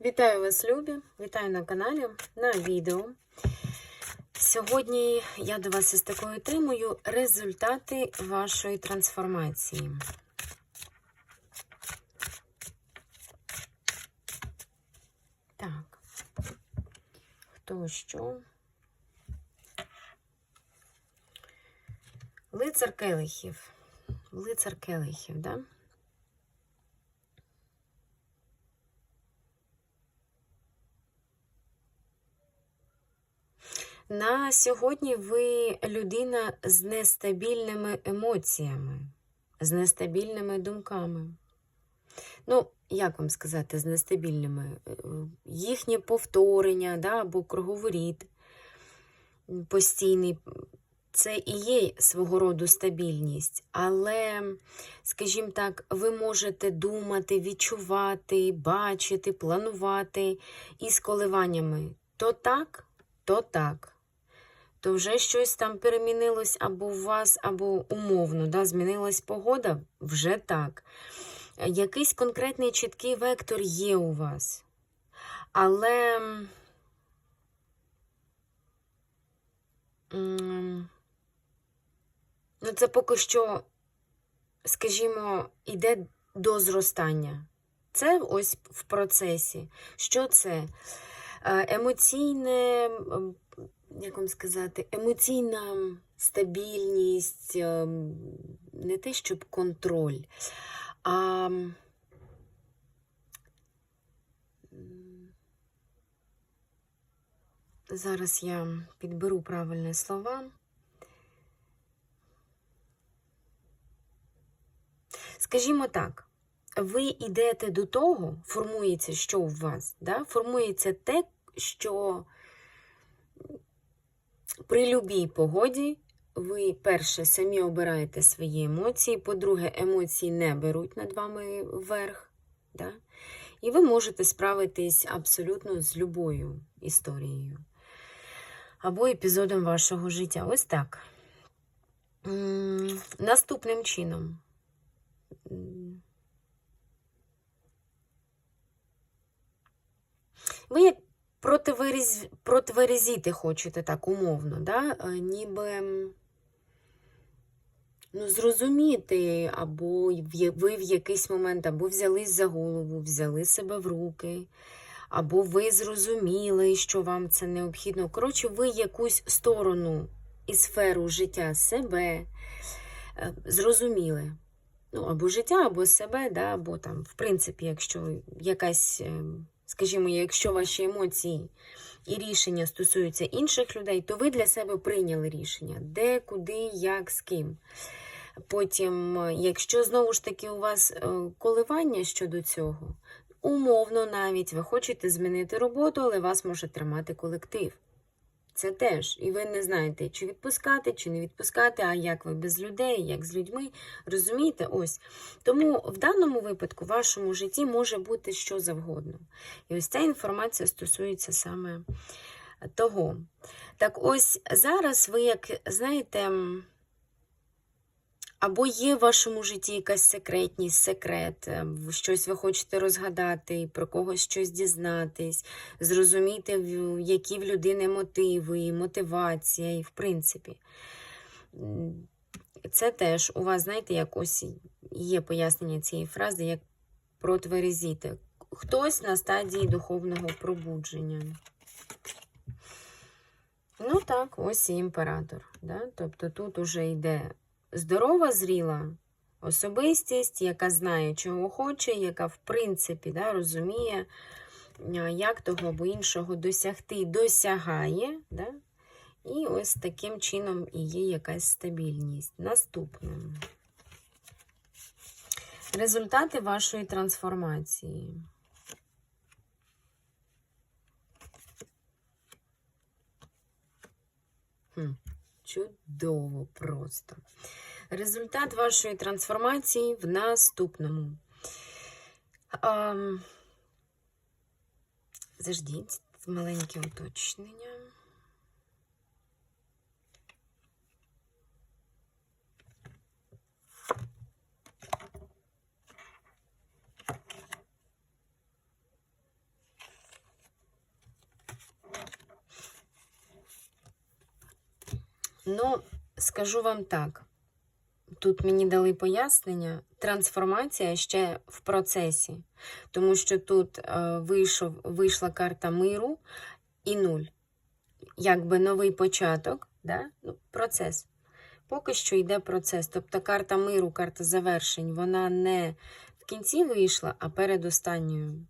Вітаю вас, любі! Вітаю на каналі, на відео. Сьогодні я до вас із такою темою результати вашої трансформації. Так, хто що? Лицар келихів. Лицар келихів, да? На сьогодні ви людина з нестабільними емоціями, з нестабільними думками. Ну, як вам сказати, з нестабільними? Е, Їхнє повторення да, або круговоріт постійний. Це і є свого роду стабільність, але, скажімо так, ви можете думати, відчувати, бачити, планувати із коливаннями то так, то так то вже щось там перемінилось або у вас, або умовно, да, змінилась погода, вже так. Якийсь конкретний чіткий вектор є у вас. Але ну, це поки що, скажімо, йде до зростання. Це ось в процесі. Що це? Е, емоційне як вам сказати, емоційна стабільність, ем, не те, щоб контроль, а зараз я підберу правильні слова. Скажімо так, ви йдете до того, формується, що у вас, да? формується те, що при любій погоді ви, перше, самі обираєте свої емоції, по-друге, емоції не беруть над вами вверх. Да? І ви можете справитись абсолютно з любою історією або епізодом вашого життя. Ось так. Наступним чином. Ви як противерез... противерезіти хочете так умовно, да? Е, ніби ну, зрозуміти, або ви в якийсь момент або взялись за голову, взяли себе в руки, або ви зрозуміли, що вам це необхідно. Коротше, ви якусь сторону і сферу життя себе е, зрозуміли. Ну, Або життя, або себе, да, або там, в принципі, якщо якась. Скажімо, якщо ваші емоції і рішення стосуються інших людей, то ви для себе прийняли рішення, де, куди, як, з ким. Потім, якщо знову ж таки у вас е, коливання щодо цього, умовно навіть ви хочете змінити роботу, але вас може тримати колектив. Це теж. І ви не знаєте, чи відпускати, чи не відпускати, а як ви без людей, як з людьми. Розумієте? Ось. Тому в даному випадку в вашому житті може бути що завгодно. І ось ця інформація стосується саме того. Так ось зараз ви, як знаєте, або є в вашому житті якась секретність, секрет, е, щось ви хочете розгадати, про когось щось дізнатись, зрозуміти, які в людини мотиви, мотивація, і в принципі. Це теж у вас, знаєте, як ось є пояснення цієї фрази, як протверезіти. Хтось на стадії духовного пробудження. Ну так, ось і імператор. Да? Тобто тут уже йде здорова, зріла особистість, яка знає, чого хоче, яка, в принципі, да, розуміє, як того або іншого досягти, досягає. Да? І ось таким чином і є якась стабільність. Наступне. Результати вашої трансформації. Хм. Чудово просто. Результат вашої трансформації в наступному. Заждіть маленьке уточнення. Ну, скажу вам так. Тут мені дали пояснення, трансформація ще в процесі, тому що тут е, вийшов, вийшла карта миру і нуль. Якби новий початок, да? ну, процес. Поки що йде процес. Тобто карта миру, карта завершень, вона не в кінці вийшла, а перед останньою.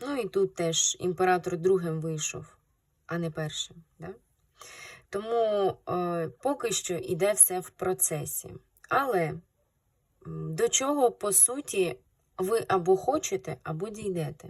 Ну і тут теж імператор другим вийшов, а не першим. Да? Тому е, поки що йде все в процесі. Але до чого, по суті, ви або хочете, або дійдете.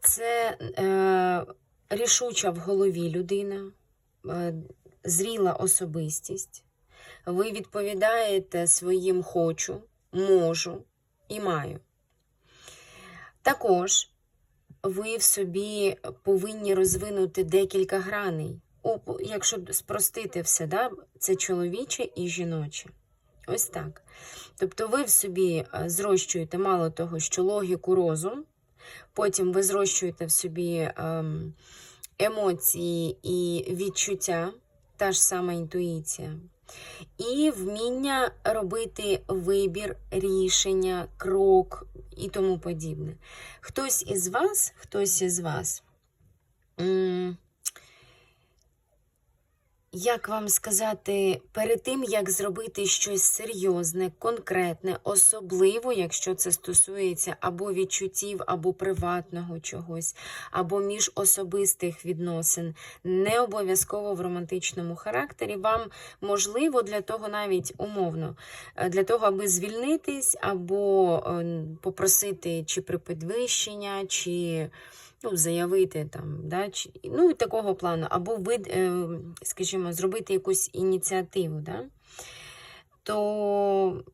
Це е, рішуча в голові людина, е, зріла особистість. Ви відповідаєте своїм хочу, можу і маю. Також ви в собі повинні розвинути декілька граней. Якщо спростити все, да, це чоловіче і жіноче. Ось так. Тобто ви в собі е, зрощуєте мало того, що логіку розум, потім ви зрощуєте в собі ем, емоції і відчуття, та ж сама інтуїція. І вміння робити вибір, рішення, крок і тому подібне. Хтось із вас, хтось із вас. Як вам сказати, перед тим, як зробити щось серйозне, конкретне, особливо, якщо це стосується або відчуттів, або приватного чогось, або міжособистих відносин, не обов'язково в романтичному характері, вам можливо для того навіть умовно, е, для того, аби звільнитись, або е, попросити чи при підвищення, чи ну, заявити там, да, чи, ну, такого плану, або ви, е, скажімо, зробити якусь ініціативу, да, то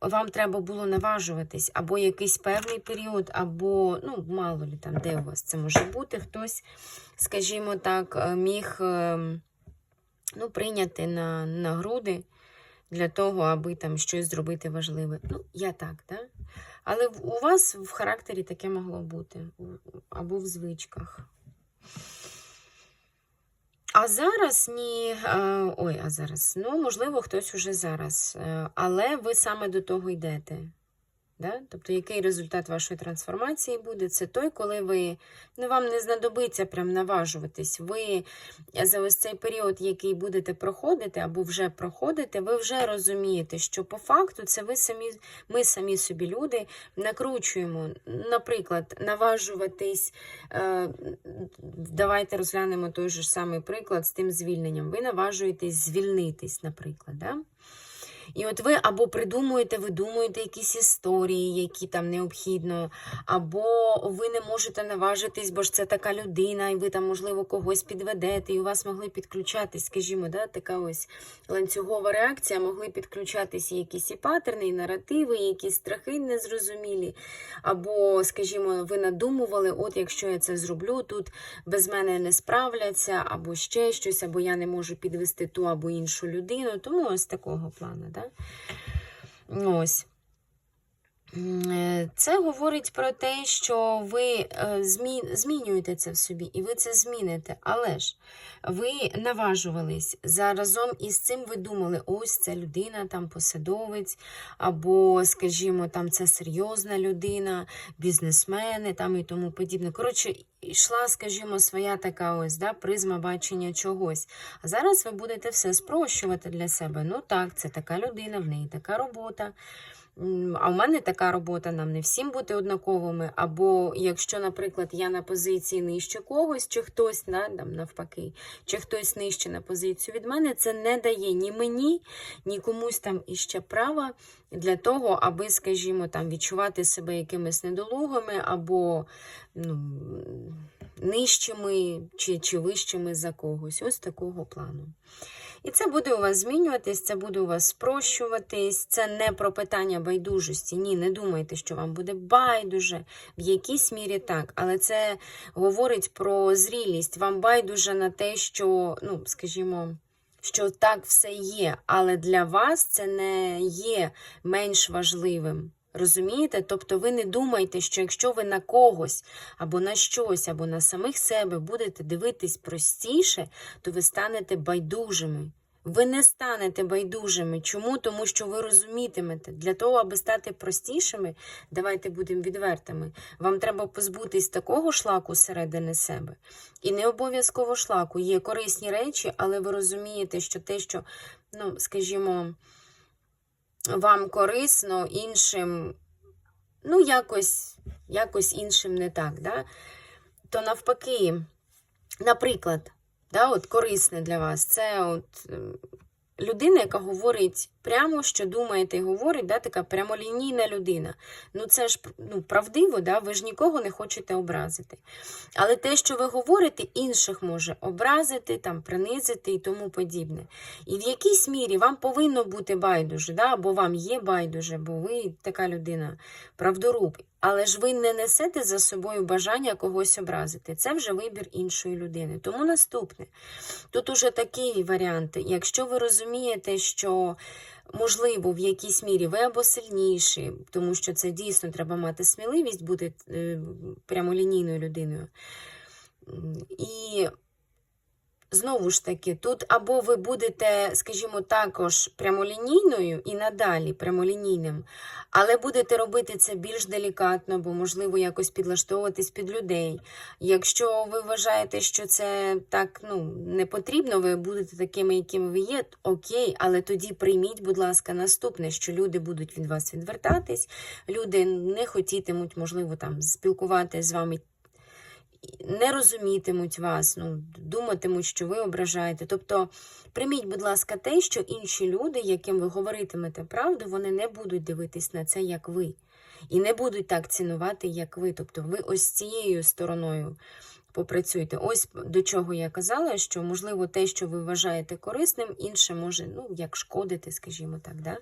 вам треба було наважуватись або якийсь певний період, або, ну, мало лі там, де у вас це може бути, хтось, скажімо так, е, міг е, ну, прийняти на, на груди для того, аби там щось зробити важливе. Ну, я так, да? Але у вас в характері таке могло бути, або в звичках. А зараз ні. е, Ой, а зараз. Ну, можливо, хтось уже зараз. е, Але ви саме до того йдете. Да? Тобто, який результат вашої трансформації буде? Це той, коли ви ну, вам не знадобиться прям наважуватись. Ви за ось цей період, який будете проходити або вже проходите, ви вже розумієте, що по факту це ви самі, ми самі собі люди накручуємо. Наприклад, наважуватись. Е, давайте розглянемо той же самий приклад з тим звільненням. Ви наважуєтесь звільнитись, наприклад. Да? І от ви або придумуєте, видумуєте якісь історії, які там необхідно, або ви не можете наважитись, бо ж це така людина, і ви там, можливо, когось підведете, і у вас могли підключатись, скажімо, да, така ось ланцюгова реакція, могли підключатись якісь і патерни, і наративи, і якісь страхи незрозумілі. Або, скажімо, ви надумували, от якщо я це зроблю, тут без мене не справляться, або ще щось, або я не можу підвести ту або іншу людину. Тому ось такого плану. Да? Ось. Е, Це говорить про те, що ви е, змінюєте це в собі, і ви це зміните. Але ж ви наважувались заразом із цим ви думали, ось ця людина, там посадовець, або, скажімо, там це серйозна людина, бізнесмени там і тому подібне. Коротше, йшла, скажімо, своя така ось да, призма бачення чогось. А зараз ви будете все спрощувати для себе. Ну так, це така людина, в неї така робота. А в мене така робота, нам не всім бути однаковими. Або якщо, наприклад, я на позиції нижче когось, чи хтось да, там, навпаки, чи хтось нижче на позицію від мене, це не дає ні мені, ні комусь там іще права для того, аби, скажімо, там відчувати себе якимись недолугими або ну, нижчими чи, чи вищими за когось. Ось такого плану. І це буде у вас змінюватись, це буде у вас спрощуватись. Це не про питання байдужості. Ні, не думайте, що вам буде байдуже. В якійсь мірі так. Але це говорить про зрілість. Вам байдуже на те, що, ну, скажімо, що так все є. Але для вас це не є менш важливим. Розумієте? Тобто ви не думайте, що якщо ви на когось або на щось, або на самих себе будете дивитись простіше, то ви станете байдужими. Ви не станете байдужими. Чому? Тому що ви розумітимете, для того, аби стати простішими, давайте будемо відвертими. Вам треба позбутись такого шлаку середини себе. І не обов'язково шлаку. Є корисні речі, але ви розумієте, що те, що, ну, скажімо, вам корисно, іншим, ну, якось, якось іншим не так. Да? То навпаки, наприклад, да, от корисне для вас, це от людина, яка говорить прямо, що думаєте, і говорить, да, така прямолінійна людина. Ну, це ж ну, правдиво, да, ви ж нікого не хочете образити. Але те, що ви говорите, інших може образити, там, принизити і тому подібне. І в якійсь мірі вам повинно бути байдуже, да, або вам є байдуже, бо ви така людина, правдоруб. Але ж ви не несете за собою бажання когось образити. Це вже вибір іншої людини. Тому наступне. Тут уже такий варіант. Якщо ви розумієте, що можливо в якійсь мірі ви або сильніші, тому що це дійсно треба мати сміливість бути е, прямолінійною людиною. І знову ж таки, тут або ви будете, скажімо, також прямолінійною і надалі прямолінійним, але будете робити це більш делікатно, бо, можливо, якось підлаштовуватись під людей. Якщо ви вважаєте, що це так ну, не потрібно, ви будете такими, якими ви є, окей, але тоді прийміть, будь ласка, наступне, що люди будуть від вас відвертатись, люди не хотітимуть, можливо, там спілкуватися з вами не розумітимуть вас, ну, думатимуть, що ви ображаєте. Тобто, прийміть, будь ласка, те, що інші люди, яким ви говоритимете правду, вони не будуть дивитись на це, як ви. І не будуть так цінувати, як ви. Тобто, ви ось цією стороною попрацюйте. Ось до чого я казала, що, можливо, те, що ви вважаєте корисним, інше може, ну, як шкодити, скажімо так. Да?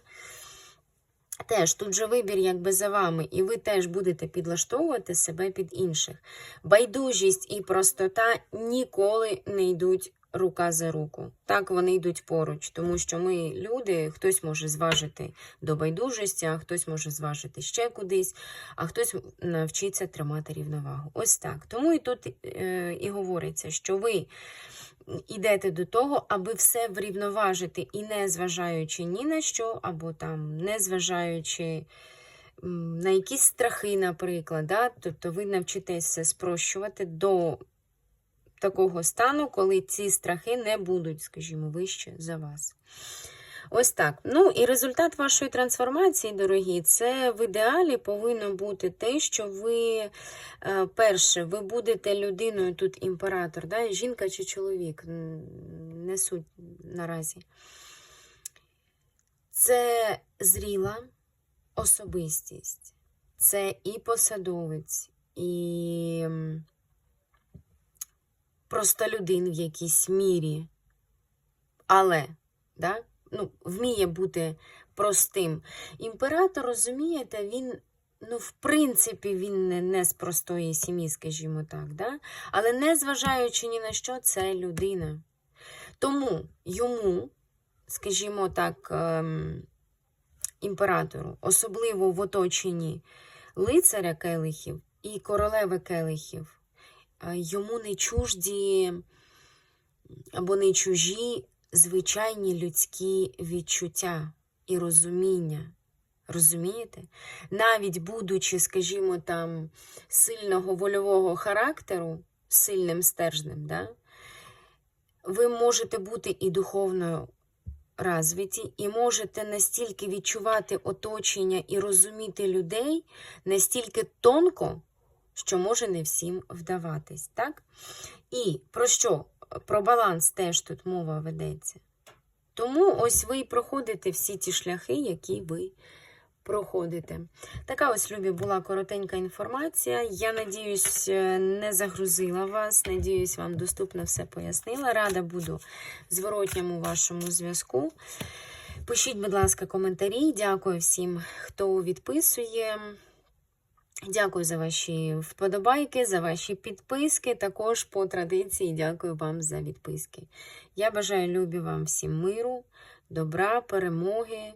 Теж тут же вибір якби за вами, і ви теж будете підлаштовувати себе під інших. Байдужість і простота ніколи не йдуть рука за руку. Так вони йдуть поруч, тому що ми люди, хтось може зважити до байдужості, а хтось може зважити ще кудись, а хтось навчиться тримати рівновагу. Ось так. Тому і тут е, і говориться, що ви йдете до того, аби все врівноважити і не зважаючи ні на що, або там не зважаючи на якісь страхи, наприклад. Да? Тобто ви навчитеся спрощувати до такого стану, коли ці страхи не будуть, скажімо, вище за вас. Ось так. Ну і результат вашої трансформації, дорогі, це в ідеалі повинно бути те, що ви, е, перше, ви будете людиною тут імператор, да? жінка чи чоловік, не суть наразі. Це зріла особистість, це і посадовець, і м, просто в якійсь мірі. Але, да? ну, вміє бути простим. Імператор, розумієте, він, ну, в принципі, він не, не з простої сім'ї, скажімо так, да? але незважаючи ні на що, це людина. Тому йому, скажімо так, ем, імператору, особливо в оточенні лицаря келихів і королеви келихів, йому не чужді або не чужі звичайні людські відчуття і розуміння. Розумієте? Навіть будучи, скажімо, там, сильного вольового характеру, сильним стержнем, да? ви можете бути і духовно розвиті, і можете настільки відчувати оточення і розуміти людей настільки тонко, що може не всім вдаватись. так? І про що? Про баланс теж тут мова ведеться. Тому ось ви і проходите всі ті шляхи, які ви проходите. Така ось, Любі, була коротенька інформація. Я надіюсь, не загрузила вас. Надіюсь, вам доступно все пояснила. Рада буду зворотньому вашому зв'язку. Пишіть, будь ласка, коментарі. Дякую всім, хто відписує. Дякую за ваші вподобайки, за ваші підписки. Також по традиції дякую вам за відписки. Я бажаю любі вам всім миру, добра, перемоги,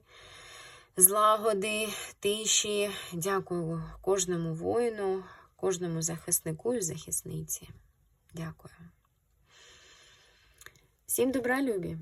злагоди, тиші. Дякую кожному воїну, кожному захиснику і захисниці. Дякую. Всім добра, любі!